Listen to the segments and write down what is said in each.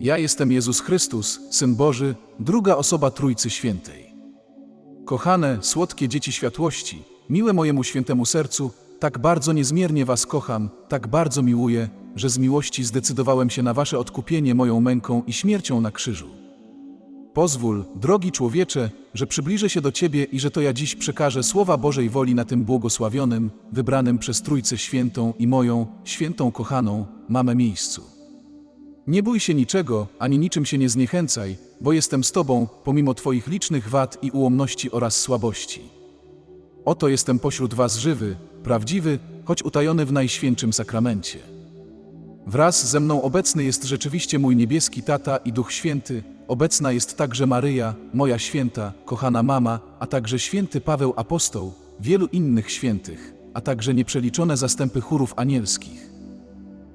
Ja jestem Jezus Chrystus, Syn Boży, druga osoba Trójcy Świętej. Kochane, słodkie dzieci światłości, miłe mojemu świętemu sercu, tak bardzo niezmiernie Was kocham, tak bardzo miłuję, że z miłości zdecydowałem się na Wasze odkupienie moją męką i śmiercią na krzyżu. Pozwól, drogi człowiecze, że przybliżę się do Ciebie i że to ja dziś przekażę słowa Bożej woli na tym błogosławionym, wybranym przez Trójcę Świętą i moją, świętą kochaną, mamę miejscu. Nie bój się niczego, ani niczym się nie zniechęcaj, bo jestem z Tobą, pomimo Twoich licznych wad i ułomności oraz słabości. Oto jestem pośród Was żywy, prawdziwy, choć utajony w Najświętszym Sakramencie. Wraz ze mną obecny jest rzeczywiście mój niebieski tata i Duch Święty, obecna jest także Maryja, moja święta, kochana mama, a także święty Paweł Apostoł, wielu innych świętych, a także nieprzeliczone zastępy chórów anielskich.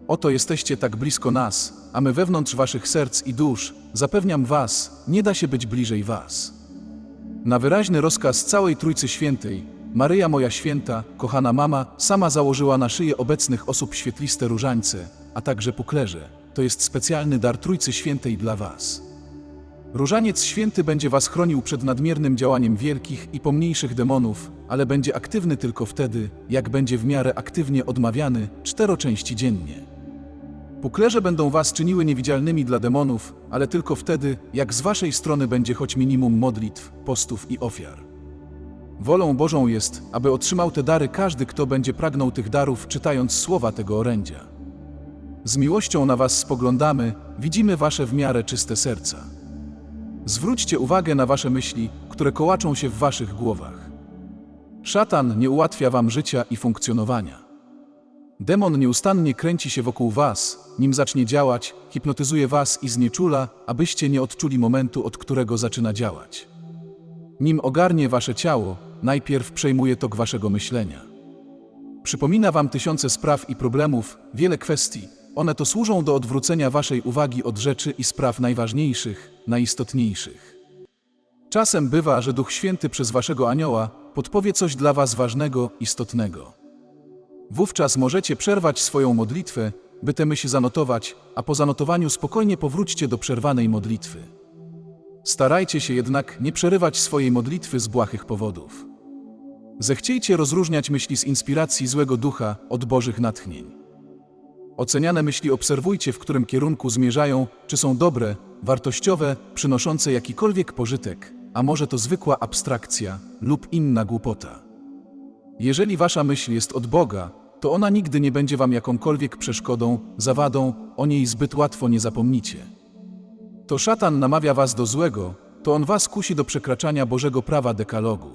Oto jesteście tak blisko nas, a my wewnątrz waszych serc i dusz, zapewniam was, nie da się być bliżej was. Na wyraźny rozkaz całej Trójcy Świętej, Maryja moja święta, kochana mama, sama założyła na szyję obecnych osób świetliste różańce, a także puklerze. To jest specjalny dar Trójcy Świętej dla was. Różaniec święty będzie was chronił przed nadmiernym działaniem wielkich i pomniejszych demonów, ale będzie aktywny tylko wtedy, jak będzie w miarę aktywnie odmawiany cztero części dziennie. Puklerze będą was czyniły niewidzialnymi dla demonów, ale tylko wtedy, jak z waszej strony będzie choć minimum modlitw, postów i ofiar. Wolą Bożą jest, aby otrzymał te dary każdy, kto będzie pragnął tych darów, czytając słowa tego orędzia. Z miłością na was spoglądamy, widzimy wasze w miarę czyste serca. Zwróćcie uwagę na wasze myśli, które kołaczą się w waszych głowach. Szatan nie ułatwia wam życia i funkcjonowania. Demon nieustannie kręci się wokół was, nim zacznie działać, hipnotyzuje was i znieczula, abyście nie odczuli momentu, od którego zaczyna działać. Nim ogarnie wasze ciało, najpierw przejmuje tok waszego myślenia. Przypomina wam tysiące spraw i problemów, wiele kwestii. One to służą do odwrócenia waszej uwagi od rzeczy i spraw najważniejszych, najistotniejszych. Czasem bywa, że Duch Święty przez waszego anioła podpowie coś dla was ważnego, istotnego. Wówczas możecie przerwać swoją modlitwę, by tę myśl zanotować, a po zanotowaniu spokojnie powróćcie do przerwanej modlitwy. Starajcie się jednak nie przerywać swojej modlitwy z błahych powodów. Zechciejcie rozróżniać myśli z inspiracji złego ducha od bożych natchnień. Oceniane myśli obserwujcie, w którym kierunku zmierzają, czy są dobre, wartościowe, przynoszące jakikolwiek pożytek, a może to zwykła abstrakcja lub inna głupota. Jeżeli wasza myśl jest od Boga, to ona nigdy nie będzie wam jakąkolwiek przeszkodą, zawadą, o niej zbyt łatwo nie zapomnicie. To szatan namawia was do złego, to on was kusi do przekraczania Bożego prawa dekalogu.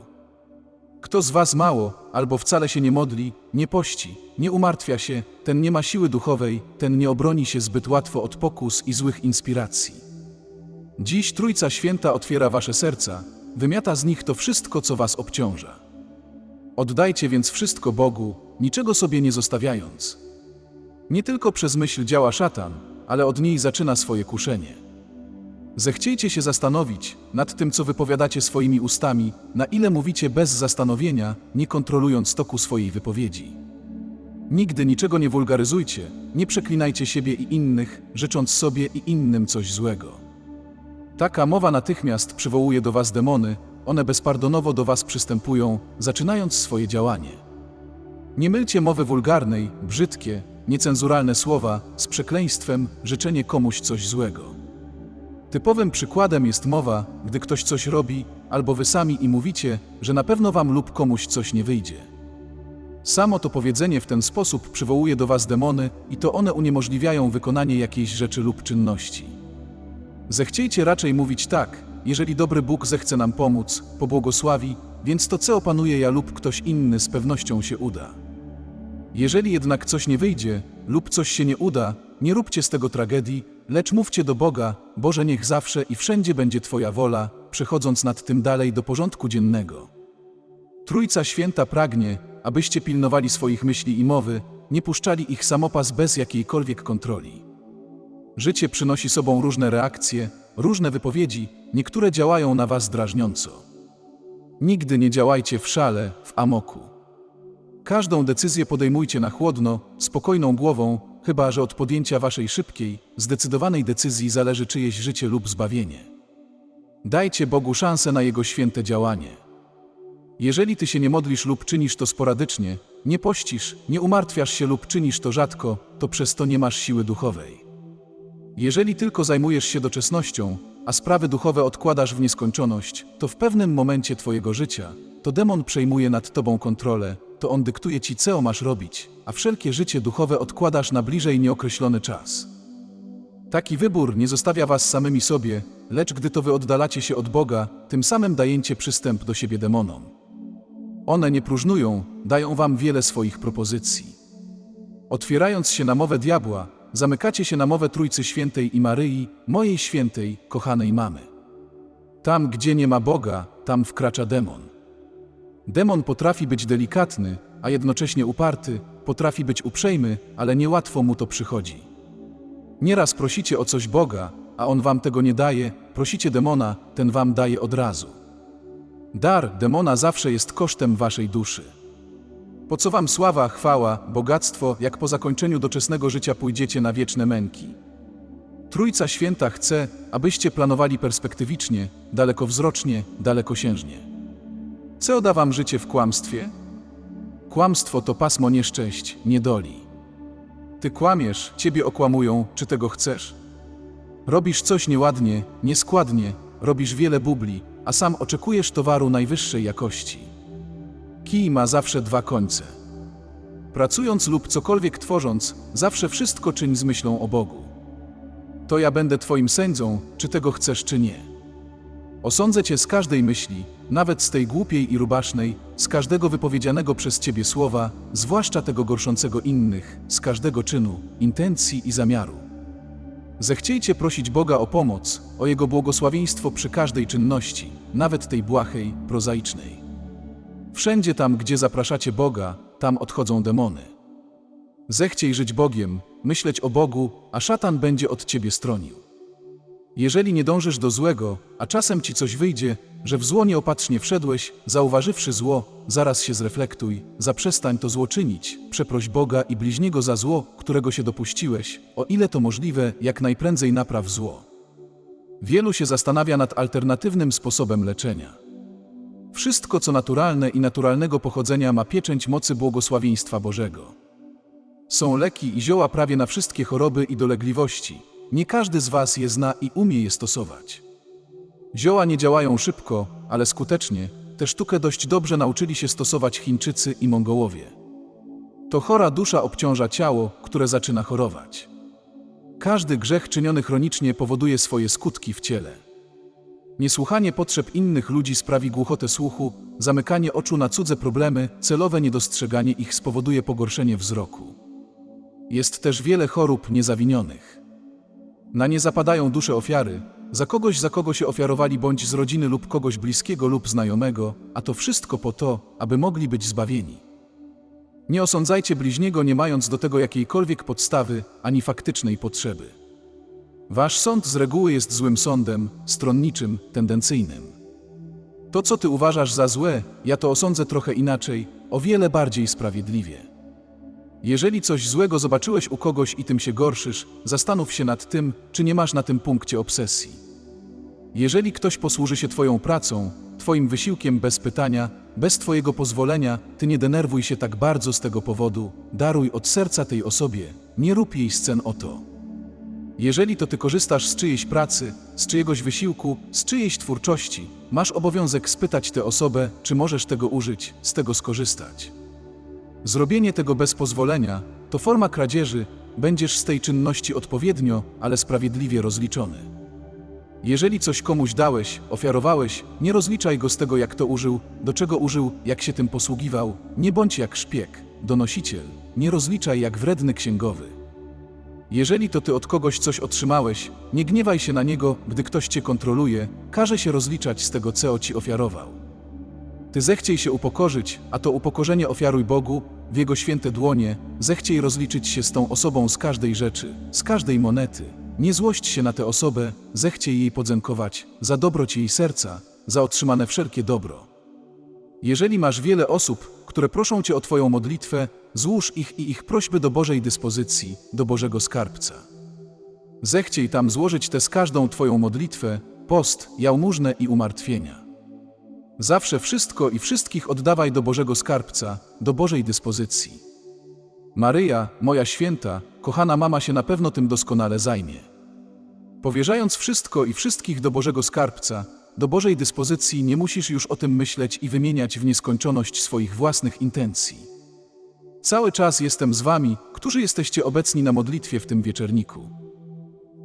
Kto z was mało, albo wcale się nie modli, nie pości, nie umartwia się, ten nie ma siły duchowej, ten nie obroni się zbyt łatwo od pokus i złych inspiracji. Dziś Trójca Święta otwiera wasze serca, wymiata z nich to wszystko, co was obciąża. Oddajcie więc wszystko Bogu, niczego sobie nie zostawiając. Nie tylko przez myśl działa szatan, ale od niej zaczyna swoje kuszenie. Zechciejcie się zastanowić nad tym, co wypowiadacie swoimi ustami, na ile mówicie bez zastanowienia, nie kontrolując toku swojej wypowiedzi. Nigdy niczego nie wulgaryzujcie, nie przeklinajcie siebie i innych, życząc sobie i innym coś złego. Taka mowa natychmiast przywołuje do was demony, one bezpardonowo do was przystępują, zaczynając swoje działanie. Nie mylcie mowy wulgarnej, brzydkie, niecenzuralne słowa z przekleństwem, życzenie komuś coś złego. Typowym przykładem jest mowa, gdy ktoś coś robi, albo wy sami i mówicie, że na pewno wam lub komuś coś nie wyjdzie. Samo to powiedzenie w ten sposób przywołuje do was demony i to one uniemożliwiają wykonanie jakiejś rzeczy lub czynności. Zechciejcie raczej mówić tak, jeżeli dobry Bóg zechce nam pomóc, pobłogosławi, więc to co opanuje ja lub ktoś inny z pewnością się uda. Jeżeli jednak coś nie wyjdzie lub coś się nie uda, nie róbcie z tego tragedii, lecz mówcie do Boga, Boże niech zawsze i wszędzie będzie Twoja wola, przechodząc nad tym dalej do porządku dziennego. Trójca Święta pragnie, abyście pilnowali swoich myśli i mowy, nie puszczali ich samopas bez jakiejkolwiek kontroli. Życie przynosi sobą różne reakcje, różne wypowiedzi, niektóre działają na was drażniąco. Nigdy nie działajcie w szale, w amoku. Każdą decyzję podejmujcie na chłodno, spokojną głową, chyba że od podjęcia waszej szybkiej, zdecydowanej decyzji zależy czyjeś życie lub zbawienie. Dajcie Bogu szansę na Jego święte działanie. Jeżeli ty się nie modlisz lub czynisz to sporadycznie, nie pościsz, nie umartwiasz się lub czynisz to rzadko, to przez to nie masz siły duchowej. Jeżeli tylko zajmujesz się doczesnością, a sprawy duchowe odkładasz w nieskończoność, to w pewnym momencie twojego życia to demon przejmuje nad tobą kontrolę, to on dyktuje ci, co masz robić, a wszelkie życie duchowe odkładasz na bliżej nieokreślony czas. Taki wybór nie zostawia was samymi sobie, lecz gdy to wy oddalacie się od Boga, tym samym dajecie przystęp do siebie demonom. One nie próżnują, dają wam wiele swoich propozycji. Otwierając się na mowę diabła, zamykacie się na mowę Trójcy Świętej i Maryi, mojej świętej, kochanej mamy. Tam, gdzie nie ma Boga, tam wkracza demon. Demon potrafi być delikatny, a jednocześnie uparty, potrafi być uprzejmy, ale niełatwo mu to przychodzi. Nieraz prosicie o coś Boga, a on wam tego nie daje, prosicie demona, ten wam daje od razu. Dar demona zawsze jest kosztem waszej duszy. Po co wam sława, chwała, bogactwo, jak po zakończeniu doczesnego życia pójdziecie na wieczne męki? Trójca Święta chce, abyście planowali perspektywicznie, dalekowzrocznie, dalekosiężnie. Co da wam życie w kłamstwie? Kłamstwo to pasmo nieszczęść, niedoli. Ty kłamiesz, ciebie okłamują, czy tego chcesz? Robisz coś nieładnie, nieskładnie, robisz wiele bubli, a sam oczekujesz towaru najwyższej jakości. Kij ma zawsze dwa końce. Pracując lub cokolwiek tworząc, zawsze wszystko czyń z myślą o Bogu. To ja będę Twoim sędzią, czy tego chcesz, czy nie. Osądzę Cię z każdej myśli, nawet z tej głupiej i rubasznej, z każdego wypowiedzianego przez Ciebie słowa, zwłaszcza tego gorszącego innych, z każdego czynu, intencji i zamiaru. Zechciejcie prosić Boga o pomoc, o Jego błogosławieństwo przy każdej czynności, nawet tej błahej, prozaicznej. Wszędzie tam, gdzie zapraszacie Boga, tam odchodzą demony. Zechciej żyć Bogiem, myśleć o Bogu, a szatan będzie od ciebie stronił. Jeżeli nie dążysz do złego, a czasem ci coś wyjdzie, że w zło nieopatrznie wszedłeś, zauważywszy zło, zaraz się zreflektuj, zaprzestań to zło czynić, przeproś Boga i bliźniego za zło, którego się dopuściłeś, o ile to możliwe, jak najprędzej napraw zło. Wielu się zastanawia nad alternatywnym sposobem leczenia. Wszystko, co naturalne i naturalnego pochodzenia, ma pieczęć mocy błogosławieństwa Bożego. Są leki i zioła prawie na wszystkie choroby i dolegliwości. Nie każdy z Was je zna i umie je stosować. Zioła nie działają szybko, ale skutecznie. Tę sztukę dość dobrze nauczyli się stosować Chińczycy i Mongołowie. To chora dusza obciąża ciało, które zaczyna chorować. Każdy grzech czyniony chronicznie powoduje swoje skutki w ciele. Niesłuchanie potrzeb innych ludzi sprawi głuchotę słuchu, zamykanie oczu na cudze problemy, celowe niedostrzeganie ich spowoduje pogorszenie wzroku. Jest też wiele chorób niezawinionych. Na nie zapadają dusze ofiary, za kogoś za kogo się ofiarowali bądź z rodziny lub kogoś bliskiego lub znajomego, a to wszystko po to, aby mogli być zbawieni. Nie osądzajcie bliźniego nie mając do tego jakiejkolwiek podstawy ani faktycznej potrzeby. Wasz sąd z reguły jest złym sądem, stronniczym, tendencyjnym. To, co ty uważasz za złe, ja to osądzę trochę inaczej, o wiele bardziej sprawiedliwie. Jeżeli coś złego zobaczyłeś u kogoś i tym się gorszysz, zastanów się nad tym, czy nie masz na tym punkcie obsesji. Jeżeli ktoś posłuży się Twoją pracą, Twoim wysiłkiem bez pytania, bez Twojego pozwolenia, Ty nie denerwuj się tak bardzo z tego powodu, daruj od serca tej osobie, nie rób jej scen o to. Jeżeli to Ty korzystasz z czyjejś pracy, z czyjegoś wysiłku, z czyjejś twórczości, masz obowiązek spytać tę osobę, czy możesz tego użyć, z tego skorzystać. Zrobienie tego bez pozwolenia to forma kradzieży, będziesz z tej czynności odpowiednio, ale sprawiedliwie rozliczony. Jeżeli coś komuś dałeś, ofiarowałeś, nie rozliczaj go z tego, jak to użył, do czego użył, jak się tym posługiwał, nie bądź jak szpieg, donosiciel, nie rozliczaj jak wredny księgowy. Jeżeli to ty od kogoś coś otrzymałeś, nie gniewaj się na niego, gdy ktoś cię kontroluje, każe się rozliczać z tego, co ci ofiarował. Ty zechciej się upokorzyć, a to upokorzenie ofiaruj Bogu, w Jego święte dłonie, zechciej rozliczyć się z tą osobą z każdej rzeczy, z każdej monety. Nie złość się na tę osobę, zechciej jej podziękować za dobroć jej serca, za otrzymane wszelkie dobro. Jeżeli masz wiele osób, które proszą Cię o Twoją modlitwę, złóż ich i ich prośby do Bożej dyspozycji, do Bożego skarbca. Zechciej tam złożyć tę z każdą Twoją modlitwę, post, jałmużnę i umartwienia. Zawsze wszystko i wszystkich oddawaj do Bożego skarbca, do Bożej dyspozycji. Maryja, moja święta, kochana mama się na pewno tym doskonale zajmie. Powierzając wszystko i wszystkich do Bożego skarbca, do Bożej dyspozycji nie musisz już o tym myśleć i wymieniać w nieskończoność swoich własnych intencji. Cały czas jestem z wami, którzy jesteście obecni na modlitwie w tym wieczerniku.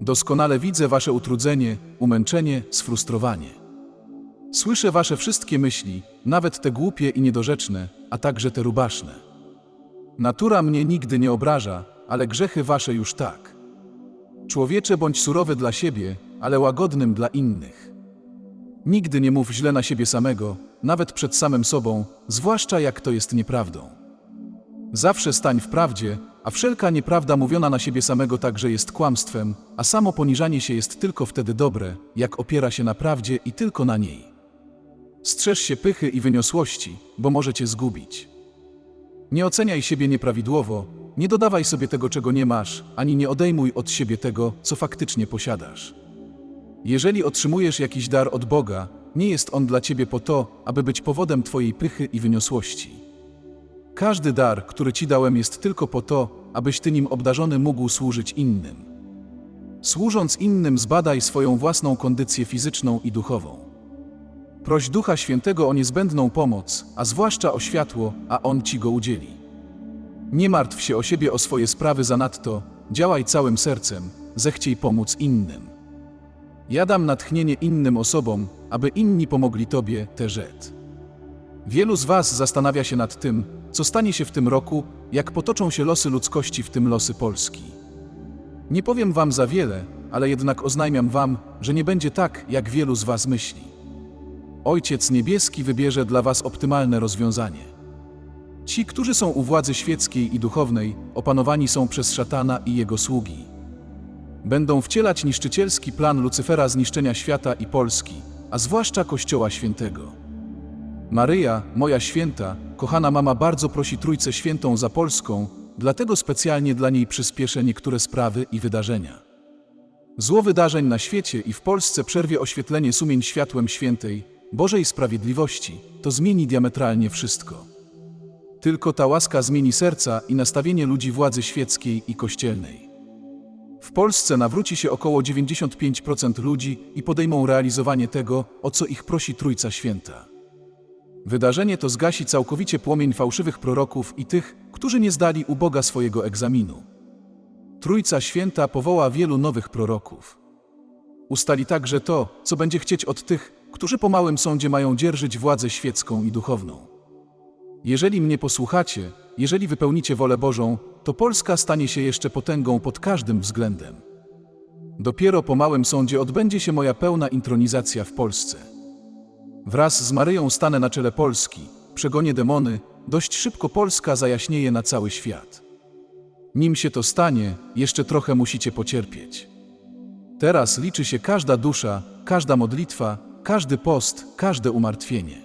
Doskonale widzę wasze utrudzenie, umęczenie, sfrustrowanie. Słyszę wasze wszystkie myśli, nawet te głupie i niedorzeczne, a także te rubaszne. Natura mnie nigdy nie obraża, ale grzechy wasze już tak. Człowiecze bądź surowy dla siebie, ale łagodnym dla innych. Nigdy nie mów źle na siebie samego, nawet przed samym sobą, zwłaszcza jak to jest nieprawdą. Zawsze stań w prawdzie, a wszelka nieprawda mówiona na siebie samego także jest kłamstwem, a samo poniżanie się jest tylko wtedy dobre, jak opiera się na prawdzie i tylko na niej. Strzeż się pychy i wyniosłości, bo może cię zgubić. Nie oceniaj siebie nieprawidłowo, nie dodawaj sobie tego, czego nie masz, ani nie odejmuj od siebie tego, co faktycznie posiadasz. Jeżeli otrzymujesz jakiś dar od Boga, nie jest on dla ciebie po to, aby być powodem twojej pychy i wyniosłości. Każdy dar, który ci dałem, jest tylko po to, abyś ty nim obdarzony mógł służyć innym. Służąc innym, zbadaj swoją własną kondycję fizyczną i duchową. Proś Ducha Świętego o niezbędną pomoc, a zwłaszcza o światło, a On ci go udzieli. Nie martw się o siebie, o swoje sprawy zanadto, działaj całym sercem, zechciej pomóc innym. Ja dam natchnienie innym osobom, aby inni pomogli Tobie, Terzet. Wielu z Was zastanawia się nad tym, co stanie się w tym roku, jak potoczą się losy ludzkości, w tym losy Polski. Nie powiem Wam za wiele, ale jednak oznajmiam Wam, że nie będzie tak, jak wielu z Was myśli. Ojciec Niebieski wybierze dla Was optymalne rozwiązanie. Ci, którzy są u władzy świeckiej i duchownej, opanowani są przez szatana i jego sługi. Będą wcielać niszczycielski plan Lucyfera zniszczenia świata i Polski, a zwłaszcza Kościoła Świętego. Maryja, moja święta, kochana mama bardzo prosi Trójcę Świętą za Polską, dlatego specjalnie dla niej przyspieszę niektóre sprawy i wydarzenia. Zło wydarzeń na świecie i w Polsce przerwie oświetlenie sumień światłem świętej, Bożej Sprawiedliwości, to zmieni diametralnie wszystko. Tylko ta łaska zmieni serca i nastawienie ludzi władzy świeckiej i kościelnej. W Polsce nawróci się około 95% ludzi i podejmą realizowanie tego, o co ich prosi Trójca Święta. Wydarzenie to zgasi całkowicie płomień fałszywych proroków i tych, którzy nie zdali u Boga swojego egzaminu. Trójca Święta powoła wielu nowych proroków. Ustali także to, co będzie chcieć od tych, którzy po małym sądzie mają dzierżyć władzę świecką i duchowną. Jeżeli mnie posłuchacie, jeżeli wypełnicie wolę Bożą, to Polska stanie się jeszcze potęgą pod każdym względem. Dopiero po małym sądzie odbędzie się moja pełna intronizacja w Polsce. Wraz z Maryją stanę na czele Polski, przegonię demony, dość szybko Polska zajaśnieje na cały świat. Nim się to stanie, jeszcze trochę musicie pocierpieć. Teraz liczy się każda dusza, każda modlitwa, każdy post, każde umartwienie.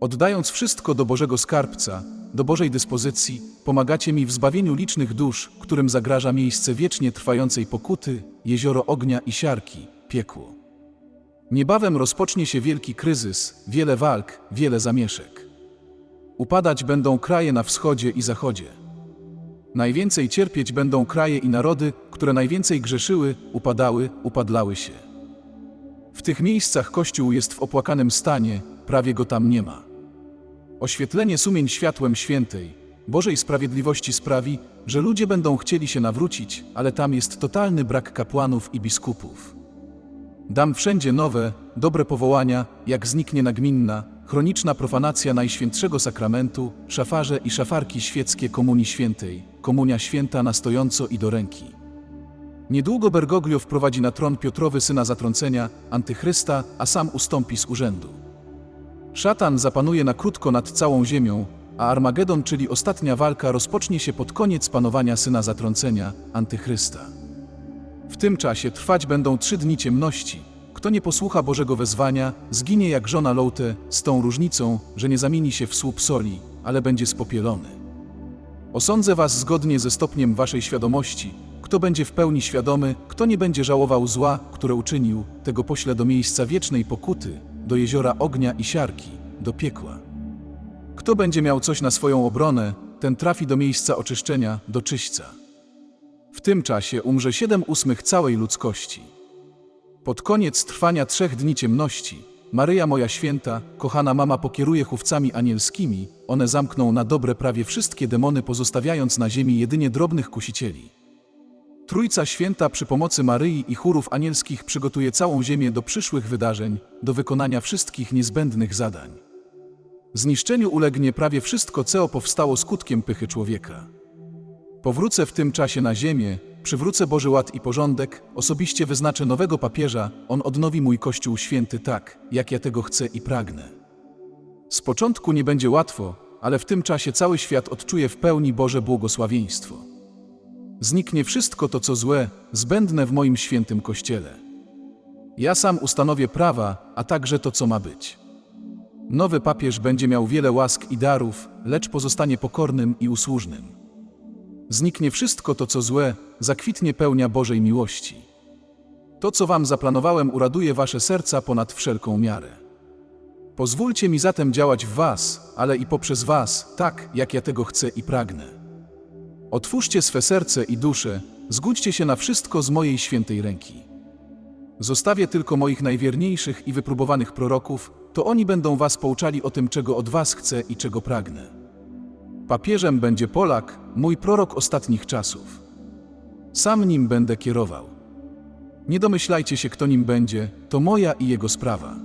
Oddając wszystko do Bożego skarbca, do Bożej dyspozycji, pomagacie mi w zbawieniu licznych dusz, którym zagraża miejsce wiecznie trwającej pokuty, jezioro ognia i siarki, piekło. Niebawem rozpocznie się wielki kryzys, wiele walk, wiele zamieszek. Upadać będą kraje na wschodzie i zachodzie. Najwięcej cierpieć będą kraje i narody, które najwięcej grzeszyły, upadały, upadlały się. W tych miejscach Kościół jest w opłakanym stanie, prawie go tam nie ma. Oświetlenie sumień światłem świętej, Bożej sprawiedliwości sprawi, że ludzie będą chcieli się nawrócić, ale tam jest totalny brak kapłanów i biskupów. Dam wszędzie nowe, dobre powołania, jak zniknie nagminna, chroniczna profanacja Najświętszego Sakramentu, szafarze i szafarki świeckie Komunii Świętej, Komunia Święta na stojąco i do ręki. Niedługo Bergoglio wprowadzi na tron Piotrowy syna zatrącenia, antychrysta, a sam ustąpi z urzędu. Szatan zapanuje na krótko nad całą ziemią, a Armagedon, czyli ostatnia walka, rozpocznie się pod koniec panowania syna zatrącenia, antychrysta. W tym czasie trwać będą trzy dni ciemności. Kto nie posłucha Bożego wezwania, zginie jak żona Loute, z tą różnicą, że nie zamieni się w słup soli, ale będzie spopielony. Osądzę was zgodnie ze stopniem waszej świadomości. Kto będzie w pełni świadomy, kto nie będzie żałował zła, które uczynił, tego poślę do miejsca wiecznej pokuty, do jeziora ognia i siarki, do piekła. Kto będzie miał coś na swoją obronę, ten trafi do miejsca oczyszczenia, do czyśćca. W tym czasie umrze siedem ósmych całej ludzkości. Pod koniec trwania trzech dni ciemności, Maryja moja święta, kochana mama pokieruje chówcami anielskimi, one zamkną na dobre prawie wszystkie demony, pozostawiając na ziemi jedynie drobnych kusicieli. Trójca Święta przy pomocy Maryi i chórów anielskich przygotuje całą ziemię do przyszłych wydarzeń, do wykonania wszystkich niezbędnych zadań. Zniszczeniu ulegnie prawie wszystko, co powstało skutkiem pychy człowieka. Powrócę w tym czasie na ziemię, przywrócę Boży ład i porządek, osobiście wyznaczę nowego papieża, on odnowi mój Kościół święty tak, jak ja tego chcę i pragnę. Z początku nie będzie łatwo, ale w tym czasie cały świat odczuje w pełni Boże błogosławieństwo. Zniknie wszystko to, co złe, zbędne w moim świętym Kościele. Ja sam ustanowię prawa, a także to, co ma być. Nowy papież będzie miał wiele łask i darów, lecz pozostanie pokornym i usłużnym. Zniknie wszystko to, co złe, zakwitnie pełnia Bożej miłości. To, co wam zaplanowałem, uraduje wasze serca ponad wszelką miarę. Pozwólcie mi zatem działać w was, ale i poprzez was, tak, jak ja tego chcę i pragnę. Otwórzcie swe serce i dusze, zgódźcie się na wszystko z mojej świętej ręki. Zostawię tylko moich najwierniejszych i wypróbowanych proroków, to oni będą was pouczali o tym, czego od was chcę i czego pragnę. Papieżem będzie Polak, mój prorok ostatnich czasów. Sam nim będę kierował. Nie domyślajcie się, kto nim będzie, to moja i jego sprawa.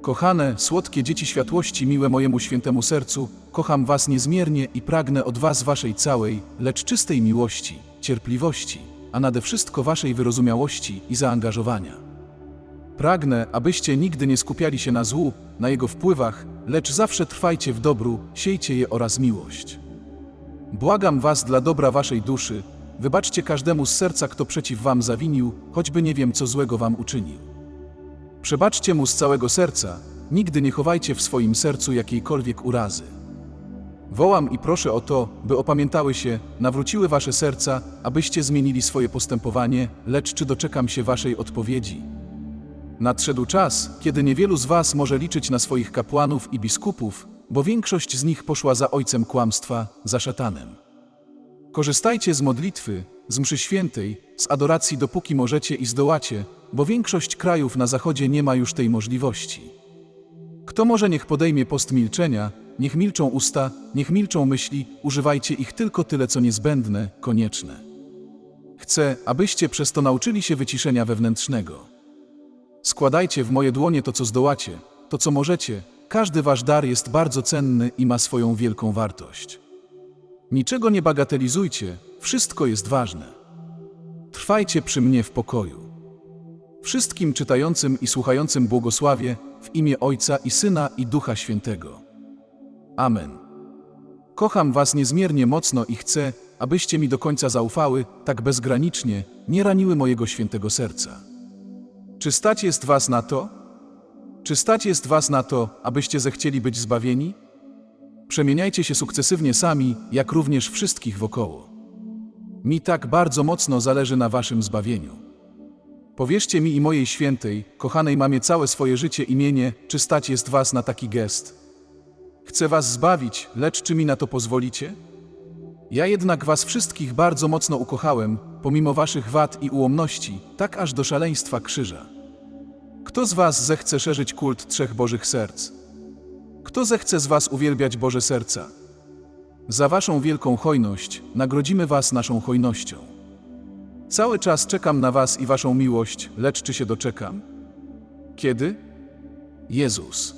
Kochane, słodkie dzieci światłości, miłe mojemu świętemu sercu, kocham was niezmiernie i pragnę od was waszej całej, lecz czystej miłości, cierpliwości, a nade wszystko waszej wyrozumiałości i zaangażowania. Pragnę, abyście nigdy nie skupiali się na złu, na jego wpływach, lecz zawsze trwajcie w dobru, siejcie je oraz miłość. Błagam was dla dobra waszej duszy, wybaczcie każdemu z serca, kto przeciw wam zawinił, choćby nie wiem, co złego wam uczynił. Przebaczcie mu z całego serca, nigdy nie chowajcie w swoim sercu jakiejkolwiek urazy. Wołam i proszę o to, by opamiętały się, nawróciły wasze serca, abyście zmienili swoje postępowanie, lecz czy doczekam się waszej odpowiedzi? Nadszedł czas, kiedy niewielu z was może liczyć na swoich kapłanów i biskupów, bo większość z nich poszła za ojcem kłamstwa, za szatanem. Korzystajcie z modlitwy, z mszy świętej, z adoracji dopóki możecie i zdołacie, bo większość krajów na zachodzie nie ma już tej możliwości. Kto może niech podejmie post milczenia, niech milczą usta, niech milczą myśli, używajcie ich tylko tyle co niezbędne, konieczne. Chcę, abyście przez to nauczyli się wyciszenia wewnętrznego. Składajcie w moje dłonie to, co zdołacie, to, co możecie. Każdy wasz dar jest bardzo cenny i ma swoją wielką wartość. Niczego nie bagatelizujcie, wszystko jest ważne. Trwajcie przy mnie w pokoju. Wszystkim czytającym i słuchającym błogosławie w imię Ojca i Syna i Ducha Świętego. Amen. Kocham was niezmiernie mocno i chcę, abyście mi do końca zaufały, tak bezgranicznie, nie raniły mojego świętego serca. Czy stać jest was na to? Czy stać jest was na to, abyście zechcieli być zbawieni? Przemieniajcie się sukcesywnie sami, jak również wszystkich wokoło. Mi tak bardzo mocno zależy na waszym zbawieniu. Powierzcie mi i mojej świętej, kochanej mamie całe swoje życie imienie, czy stać jest was na taki gest. Chcę was zbawić, lecz czy mi na to pozwolicie? Ja jednak was wszystkich bardzo mocno ukochałem, pomimo waszych wad i ułomności, tak aż do szaleństwa krzyża. Kto z was zechce szerzyć kult trzech Bożych serc? Kto zechce z was uwielbiać Boże serca? Za waszą wielką hojność nagrodzimy was naszą hojnością. Cały czas czekam na was i waszą miłość, lecz czy się doczekam? Kiedy? Jezus.